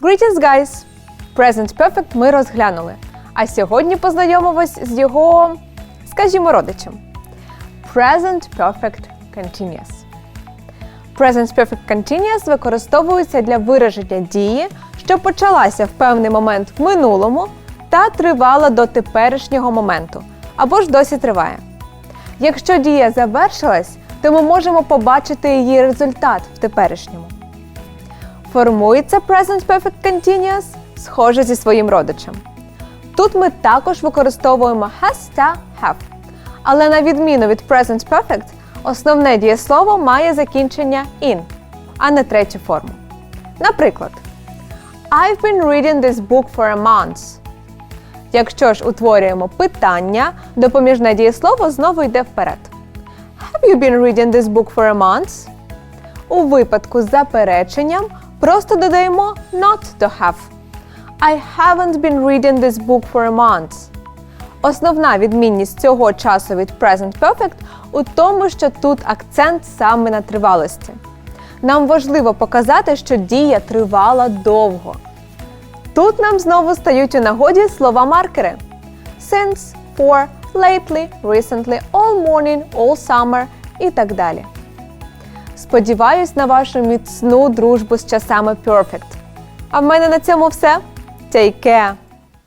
Greetings, guys! Present Perfect ми розглянули. А сьогодні познайомимось з його, скажімо, родичем. Present Perfect Continuous. Present Perfect Continuous використовується для вираження дії, що почалася в певний момент в минулому та тривала до теперішнього моменту, або ж досі триває. Якщо дія завершилась, то ми можемо побачити її результат в теперішньому. Формується Present Perfect Continuous схоже зі своїм родичем. Тут ми також використовуємо has та have. Але на відміну від Present Perfect, основне дієслово має закінчення in, а не третю форму. Наприклад, I've been reading this book for a month. Якщо ж утворюємо питання, допоміжне дієслово знову йде вперед. Have you been reading this book for a month? У випадку з запереченням просто додаємо not to have. I haven't been reading this book for a month. Основна відмінність цього часу від Present Perfect у тому, що тут акцент саме на тривалості. Нам важливо показати, що дія тривала довго. Тут нам знову стають у нагоді слова-маркери since, for, lately, recently, all morning, all summer і так далі. Сподіваюсь на вашу міцну дружбу з часами Perfect. А в мене на цьому все. Take care!